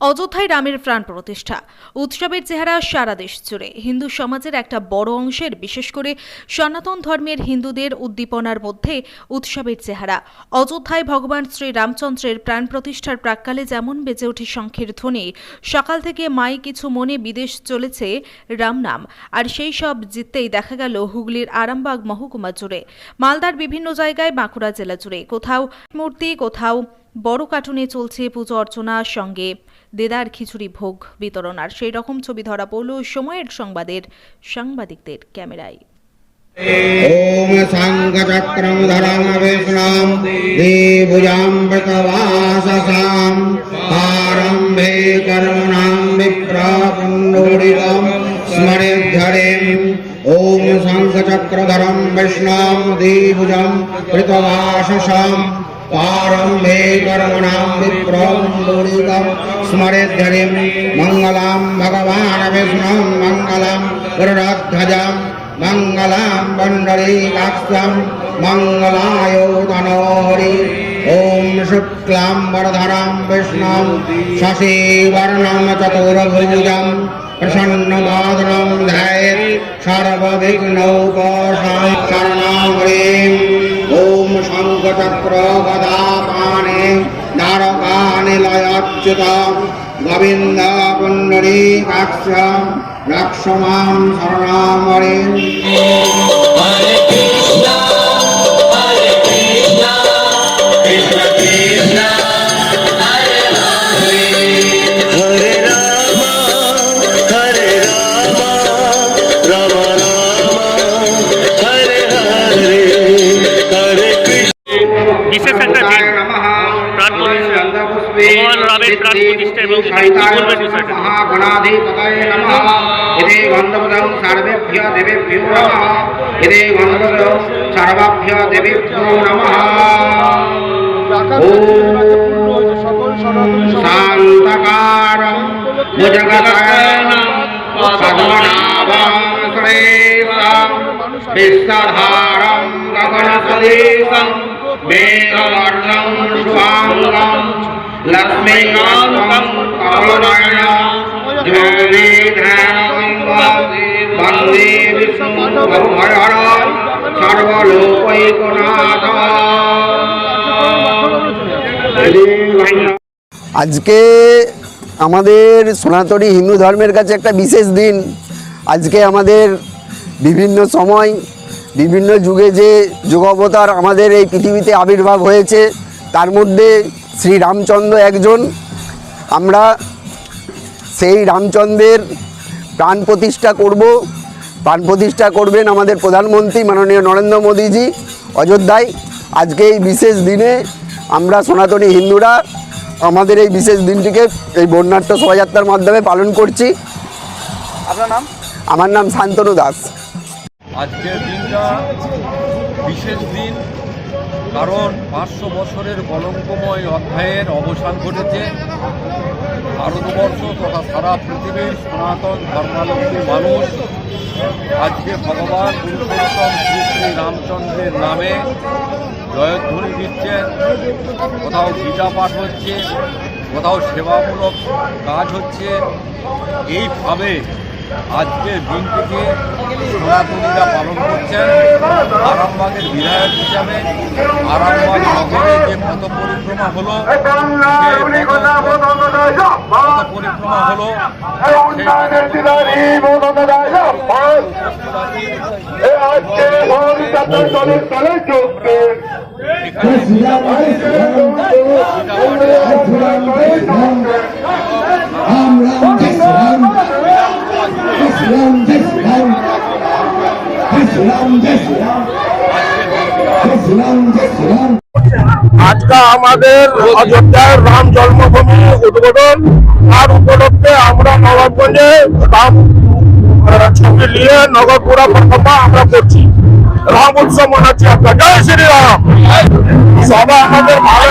অযোধ্যায় রামের প্রাণ প্রতিষ্ঠা। উৎসবের চেহারা সারা দেশ জুড়ে। হিন্দু সমাজের একটা বড় অংশের, বিশেষ করে সনাতন ধর্মের হিন্দুদের উদ্দীপনার মধ্যে উৎসবের চেহারা। অযোধ্যায় ভগবান শ্রী রামচন্দ্রের প্রাণ প্রতিষ্ঠার প্রাককালে যেমন বেজে ওঠে শঙ্খের ধ্বনি, সকাল থেকে মাই কিছু মনে বিদেশ চলেছে রাম নাম। আর সেই সব জিততেই দেখা গেল হুগলির আরামবাগ মহকুমা জুড়ে। মালদার বিভিন্ন জায়গায় বাঁকুড়া জেলা জুড়ে। কোথাও মূর্তি, কোথাও বড় কার্টুনে চলছে পুজো অর্চনার সঙ্গে। দেদার খিচুড়ি ভোগ বিতরণ আর সেই রকম ছবি ধরা পড়ল সময়ের সংবাদের সাংবাদিকদের ক্যামেরায় ॐ साङ्गचक्रं धरामविष्णां देभुजाम्बकवाससां आरम्भे कर्मणां विप्रपुण्डोरितं स्मरेद्धरेम् ॐ शङ्खचक्रधरं विष्णां देभुजं कृतवाससां प्रारम्भे कर्मणां विप्रपुण्डोरितं स्मरेद्धरिं मङ्गलां भगवान् विष्णुं मङ्गलं गरुडध्वजम् मङ्गलां पण्डरीकाक्षं मङ्गलायोधनोरि ॐ शुक्लां वरधरां विष्णुं शशिवर्णं चतुर्भुजं प्रसन्नवादनं ध्यायेत् सर्वविघ्नौपशां शरणं ह्रीं ॐ চক্র গদা পানে দ্বারকানিলয়চ্যুত গোবিন্দ পুণ্ডরী কাক্ষ রাক্ষ শরণামরে হরে কৃষ্ণ বিশেষ একটা দিন। প্রাণ প্রতিষ্ঠা। ভগবান রামের প্রাণ প্রতিষ্ঠা এবং কি বলবেন বিষয়টা। সর্বেভ্য দেবেভ্যো নমঃ। সর্বাভ্য দেবেভ্যো নমঃ। ভুজগদয়নম আজকে আমাদের সনাতনী হিন্দু ধর্মের কাছে একটা বিশেষ দিন। আজকে আমাদের বিভিন্ন সময় বিভিন্ন যুগে যে যুগাবতার আমাদের এই পৃথিবীতে আবির্ভাব হয়েছে তার মধ্যে শ্রী রামচন্দ্র একজন। আমরা সেই রামচন্দ্রের প্রাণ প্রতিষ্ঠা করব। প্রাণ প্রতিষ্ঠা করবেন আমাদের প্রধানমন্ত্রী মাননীয় নরেন্দ্র মোদীজি অযোধ্যায়। আজকে এই বিশেষ দিনে আমরা সনাতনী হিন্দুরা আমাদের এই বিশেষ দিনটিকে এই বর্ণাঢ্য শোভাযাত্রার মাধ্যমে পালন করছি। আপনার নাম? আমার নাম শান্তনু দাস। আজকের দিনটা বিশেষ দিন, কারণ পাঁচশো বছরের কলঙ্কময় অধ্যায়ের অবসান ঘটেছে। ভারতবর্ষ তথা সারা পৃথিবীর সনাতন ধর্মালম্বী মানুষ আজকে ভগবান পুরুষোত্তম শ্রী শ্রী রামচন্দ্রের নামে জয়ধ্বনি দিচ্ছেন। কোথাও গীতা পাঠ হচ্ছে, কোথাও সেবামূলক কাজ হচ্ছে। এইভাবে আজকের দিনটিকে সনাতনীরা পালন করছেন আরামবাগের বিধায়ক হিসাবে। আরামবাগ নগরে যে পথ পরিক্রমা হলো পথ- পরিক্রমা হলো সেই আজকে আমাদের অযোধ্যার রাম জন্মভূমি উদ্বোধন আর উপলক্ষে আমরা নবাবগঞ্জে রাম আহ, ছবি নিয়ে নগরপুরা পরিক্রমা আমরা করছি রাম উৎসব মনাচ্ছি আপনার জয় শ্রীরাম সবাই আমাদের ভালো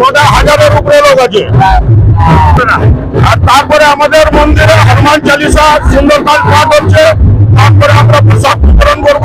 গোটা হাজারের উপরে লোক আছে আর তারপরে আমাদের মন্দিরে হনুমান চালিসা সুন্দরকাল পাঠ হচ্ছে তারপরে আমরা প্রসাদ বিতরণ করব।